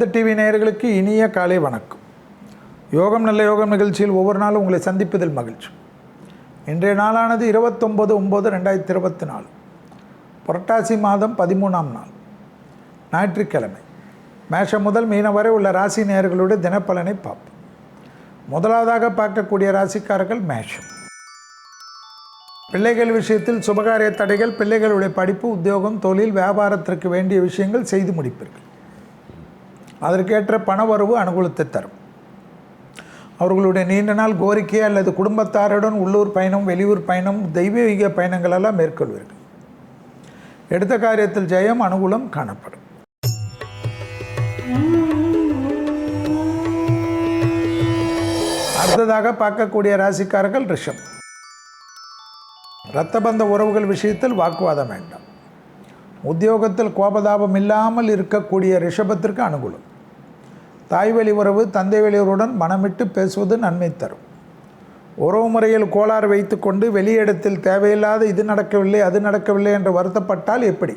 வேத டிவி நேயர்களுக்கு இனிய காலை வணக்கம். யோகம் நல்ல யோகம் நிகழ்ச்சியில் ஒவ்வொரு நாளும் உங்களை சந்திப்பதில் மகிழ்ச்சி. இன்றைய நாளானது இருபத்தொம்பது ஒம்பது ரெண்டாயிரத்தி இருபத்தி நாலு. புரட்டாசி மாதம் பதிமூணாம் நாள். ஞாயிற்றுக்கிழமை. மேஷம் முதல் மீனம் வரை உள்ள ராசி நேயர்களுடைய தினப்பலனை பார்ப்போம். முதலாவதாக பார்க்கக்கூடிய ராசிக்காரர்கள் மேஷம். பிள்ளைகள் விஷயத்தில் சுபகாரிய தடைகள் பிள்ளைகளுடைய படிப்பு உத்தியோகம் தொழில் வியாபாரத்திற்கு வேண்டிய விஷயங்கள் செய்து முடிப்பீர்கள். அதற்கேற்ற பணவரவு அனுகூலத்தை தரும். அவர்களுடைய நீண்ட நாள் கோரிக்கை அல்லது குடும்பத்தாருடன் உள்ளூர் பயணம் வெளியூர் பயணம் தெய்வீக பயணங்களெல்லாம் மேற்கொள்வீர்கள். எடுத்த காரியத்தில் ஜெயம் அனுகூலம் காணப்படும். அடுத்ததாக பார்க்கக்கூடிய ராசிக்காரர்கள் ரிஷம் இரத்தபந்த உறவுகள் விஷயத்தில் வாக்குவாதம் வேண்டாம். உத்தியோகத்தில் கோபதாபம் இல்லாமல் இருக்கக்கூடிய ரிஷபத்திற்கு அனுகூலம். தாய் வழி உறவு தந்தை வழியுடன் மனமிட்டு பேசுவது நன்மை தரும். உறவு முறையில் கோளாறு வைத்துக்கொண்டு வெளியிடத்தில் தேவையில்லாத இது நடக்கவில்லை அது நடக்கவில்லை என்று வருத்தப்பட்டால் எப்படி?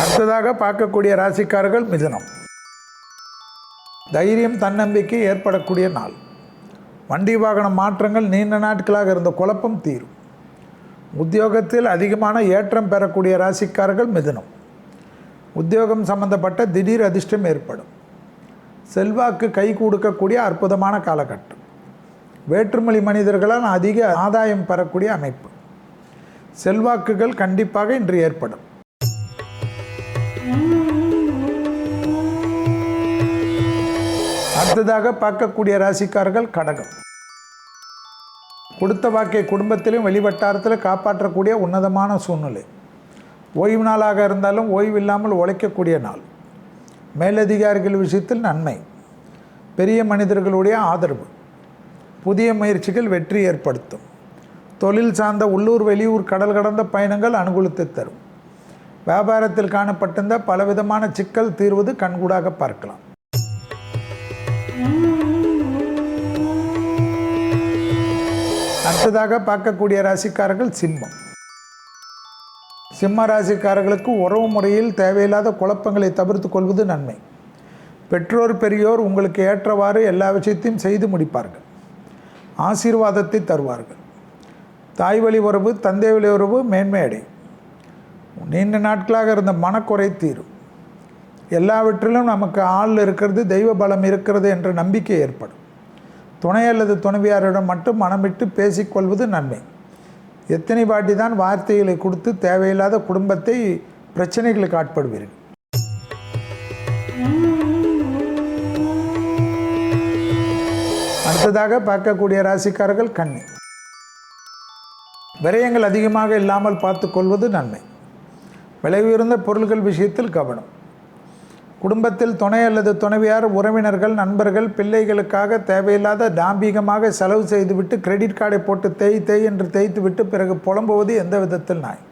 அடுத்ததாக பார்க்கக்கூடிய ராசிக்காரர்கள் மிதுனம். தைரியம் தன்னம்பிக்கை ஏற்படக்கூடிய நாள். வண்டி வாகன மாற்றங்கள் நீண்ட நாட்களாக இருந்த குழப்பம் தீரும். உத்தியோகத்தில் அதிகமான ஏற்றம் பெறக்கூடிய ராசிக்காரர்கள் மிதுனம். உத்தியோகம் சம்பந்தப்பட்ட திடீர் அதிர்ஷ்டம் ஏற்படும். செல்வாக்கு கை கொடுக்கக்கூடிய அற்புதமான காலகட்டம். வேற்றுமொழி மனிதர்களால் அதிக ஆதாயம் பெறக்கூடிய அமைப்பு. செல்வாக்குகள் கண்டிப்பாக இன்று ஏற்படும். அடுத்ததாக பார்க்கக்கூடிய ராசிக்காரர்கள் கடகம். கொடுத்த வாக்கை குடும்பத்திலும் வெளிவட்டாரத்தில் காப்பாற்றக்கூடிய உன்னதமான சூழ்நிலை. ஓய்வு நாளாக இருந்தாலும் ஓய்வு இல்லாமல் உழைக்கக்கூடிய நாள். மேலதிகாரிகள் விஷயத்தில் நன்மை. பெரிய மனிதர்களுடைய ஆதரவு. புதிய முயற்சிகள் வெற்றி ஏற்படுத்தும். தொழில் சார்ந்த உள்ளூர் வெளியூர் கடல் கடந்த பயணங்கள் அனுகூலத்தை தரும். வியாபாரத்தில் காணப்பட்டிருந்த பலவிதமான சிக்கல் தீர்வது கண்கூடாக பார்க்கலாம். அடுத்ததாக பார்க்கக்கூடிய ராசிக்காரர்கள் சிம்மம். சிம்ம ராசிக்காரர்களுக்கு உறவு முறையில் தேவையில்லாத குழப்பங்களை தவிர்த்து கொள்வது நன்மை. பெற்றோர் பெரியோர் உங்களுக்கு ஏற்றவாறு எல்லா விஷயத்தையும் செய்து முடிப்பார்கள். ஆசீர்வாதத்தை தருவார்கள். தாய் வழி உறவு தந்தை வழி உறவு மேன்மை நீண்ட நாட்களாக இருந்த மனக்குறை தீரும். எல்லாவற்றிலும் நமக்கு ஆள் இருக்கிறது தெய்வ பலம் இருக்கிறது என்ற நம்பிக்கை ஏற்படும். துணை அல்லது துணைவியாரிடம் மட்டும் மனமிட்டு பேசிக்கொள்வது நன்மை. எத்தனை வாட்டி தான் வார்த்தைகளை கொடுத்து தேவையில்லாத குடும்பத்தை பிரச்சனைகளுக்கு ஆட்படுவீர்கள். அடுத்ததாக பார்க்கக்கூடிய ராசிக்காரர்கள் கண்ணி. விரயங்கள் அதிகமாக இல்லாமல் பார்த்துக்கொள்வது நன்மை. விலை உயர்ந்த பொருள்கள் விஷயத்தில் கவனம். குடும்பத்தில் துணை அல்லது துணைவியார் உறவினர்கள் நண்பர்கள் பிள்ளைகளுக்காக தேவையில்லாத தாம்பீகமாக செலவு செய்துவிட்டு கிரெடிட் கார்டை போட்டு தேய் தேய் என்று தேய்த்து விட்டு பிறகு புலம்புவது எந்த விதத்தில் நாய்?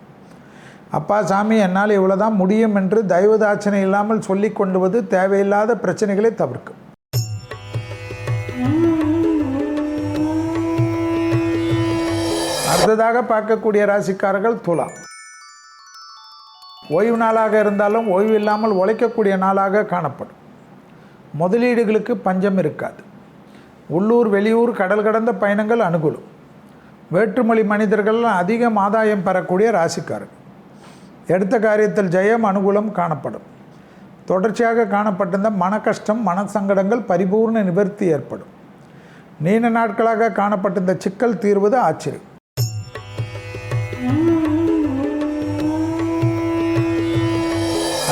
அப்பா சாமி என்னால் இவ்வளோதான் முடியும் என்று தயவுதாட்சணை இல்லாமல் சொல்லி கொண்டுவது தேவையில்லாத பிரச்சனைகளை தவிர்க்கும். அடுத்ததாக பார்க்கக்கூடிய ராசிக்காரர்கள் துலாம். ஓய்வு நாளாக இருந்தாலும் ஓய்வு இல்லாமல் உழைக்கக்கூடிய நாளாக காணப்படும். முதலீடுகளுக்கு பஞ்சம் இருக்காது. உள்ளூர் வெளியூர் கடல் கடந்த பயணங்கள் அனுகூலம். வேற்றுமொழி மனிதர்கள் அதிகம் ஆதாயம் பெறக்கூடிய ராசிக்காரர்கள் எடுத்த காரியத்தில் ஜெயம் அனுகூலம் காணப்படும். தொடர்ச்சியாக காணப்பட்டிருந்த மன கஷ்டம் மன சங்கடங்கள் பரிபூர்ண நிவர்த்தி ஏற்படும். நீண்ட நாட்களாக காணப்பட்டிருந்த சிக்கல் தீர்வது ஆச்சரியம்.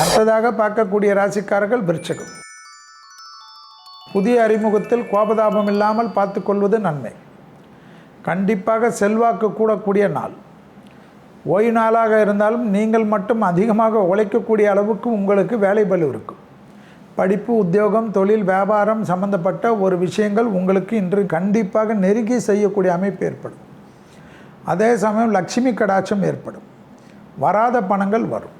அடுத்ததாக பார்க்கக்கூடிய ராசிக்காரர்கள் விருச்சகம். புதிய அறிமுகத்தில் கோபதாபம் இல்லாமல் பார்த்து கொள்வது நன்மை. கண்டிப்பாக செல்வாக்கு கூடக்கூடிய நாள். ஓய்வு நாளாக இருந்தாலும் நீங்கள் மட்டும் அதிகமாக உழைக்கக்கூடிய அளவுக்கு உங்களுக்கு வேலை பலு இருக்கும். படிப்பு உத்தியோகம் தொழில் வியாபாரம் சம்பந்தப்பட்ட ஒரு விஷயங்கள் உங்களுக்கு இன்று கண்டிப்பாக நெருங்கி செய்யக்கூடிய அமைப்பு ஏற்படும். அதே சமயம் லட்சுமி கடாட்சம் ஏற்படும். வராத பணங்கள் வரும்.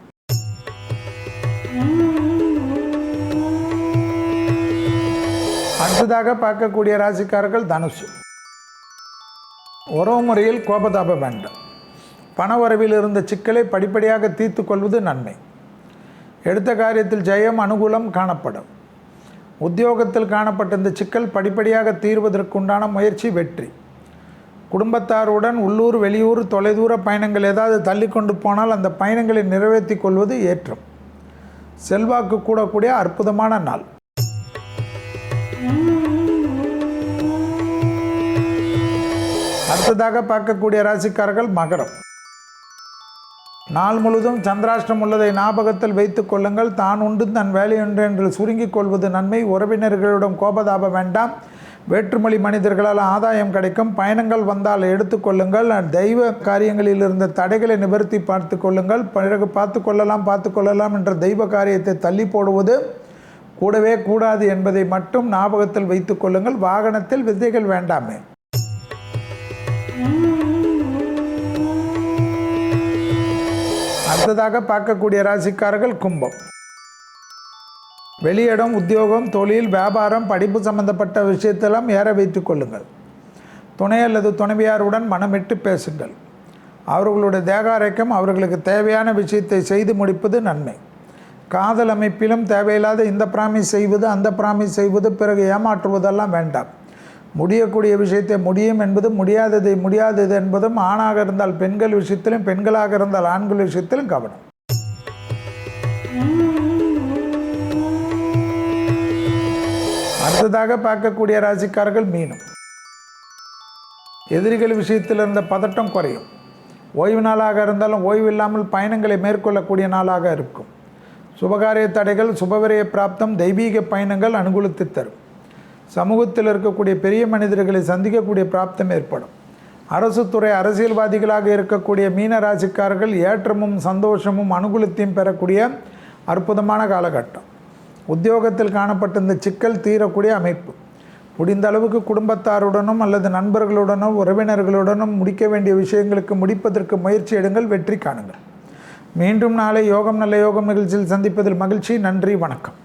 அடுத்ததாக பார்க்கக்கூடிய ராசிக்காரர்கள் தனுசு. உறவு முறையில் கோபதாப வேண்டாம் பணவரவில் இருந்த சிக்கலை படிப்படியாக தீர்த்து கொள்வது நன்மை. எடுத்த காரியத்தில் ஜெயம் அனுகூலம் காணப்படும். உத்தியோகத்தில் காணப்பட்ட இந்த சிக்கல் படிப்படியாக தீர்வதற்குண்டான முயற்சி வெற்றி. குடும்பத்தாருடன் உள்ளூர் வெளியூர் தொலைதூர பயணங்கள் ஏதாவது தள்ளி கொண்டு போனால் அந்த பயணங்களை நிறைவேற்றி கொள்வது ஏற்றம். செல்வாக்கு கூடக்கூடிய அற்புதமான நாள். அடுத்ததாக பார்க்கக்கூடிய ராசிக்காரர்கள் மகரம். நாள் முழுதும் சந்திராஷ்டம் உள்ளதை ஞாபகத்தில் வைத்துக் கொள்ளுங்கள். தான் உண்டு தன் வேலையுண்டு என்று சுருங்கிக் கொள்வது நன்மை. உறவினர்களிடம் கோபதாப வேண்டாம். வேற்றுமொழி மனிதர்களால் ஆதாயம் கிடைக்கும். பயணங்கள் வந்தால் எடுத்துக்கொள்ளுங்கள் தெய்வ காரியங்களில் இருந்த தடைகளை நிவர்த்தி பார்த்து கொள்ளுங்கள். பிறகு பார்த்து கொள்ளலாம் பார்த்து கொள்ளலாம் என்ற தெய்வ காரியத்தை தள்ளி போடுவது கூடவே கூடாது என்பதை மட்டும் ஞாபகத்தில் வைத்துக் கொள்ளுங்கள். வாகனத்தில் விதைகள் வேண்டாமே. அடுத்ததாக பார்க்கக்கூடிய ராசிக்காரர்கள் கும்பம். வெளியிடம் உத்தியோகம் தொழில் வியாபாரம் படிப்பு சம்பந்தப்பட்ட விஷயத்தெல்லாம் ஏற வைத்து கொள்ளுங்கள். துணை அல்லது துணைவியாருடன் மனமிட்டு பேசுங்கள். அவர்களுடைய தேகாரைக்கம் அவர்களுக்கு தேவையான விஷயத்தை செய்து முடிப்பது நன்மை. காதல் அமைப்பிலும் தேவையில்லாத இந்த பிராமிஸ் செய்வது அந்த பிராமிஸ் செய்வது பிறகு ஏமாற்றுவதெல்லாம் வேண்டாம். முடியக்கூடிய விஷயத்தை முடியும் என்பதும் முடியாததை முடியாதது என்பதும் ஆணாக இருந்தால் பெண்கள் விஷயத்திலும் பெண்களாக இருந்தால் ஆண்கள் விஷயத்திலும் கவனம். அடுத்ததாக பார்க்கக்கூடிய ராசிக்காரர்கள் மீனும். எதிரிகள் விஷயத்தில் இருந்த பதட்டம் குறையும். ஓய்வு நாளாக இருந்தாலும் ஓய்வு இல்லாமல் பயணங்களை மேற்கொள்ளக்கூடிய நாளாக இருக்கும். சுபகாரிய தடைகள் சுபவிரய பிராப்தம் தெய்வீக பயணங்கள் அனுகூலித்து தரும். சமூகத்தில் இருக்கக்கூடிய பெரிய மனிதர்களை சந்திக்கக்கூடிய பிராப்தம் ஏற்படும். அரசு துறை அரசியல்வாதிகளாக இருக்கக்கூடிய மீன ராசிக்காரர்கள் ஏற்றமும் சந்தோஷமும் அனுகூலத்தையும் பெறக்கூடிய அற்புதமான காலகட்டம். உத்தியோகத்தில் காணப்பட்ட இந்த சிக்கல் தீரக்கூடிய அமைப்பு. முடிந்த அளவுக்கு குடும்பத்தாருடனும் அல்லது நண்பர்களுடனும் உறவினர்களுடனும் முடிக்க வேண்டிய விஷயங்களுக்கு முடிப்பதற்கு முயற்சி எடுங்கள் வெற்றி காணுங்கள். மீண்டும் நாளை யோகம் நல்ல யோகம் நிகழ்ச்சியில் சந்திப்பதில் மகிழ்ச்சி. நன்றி வணக்கம்.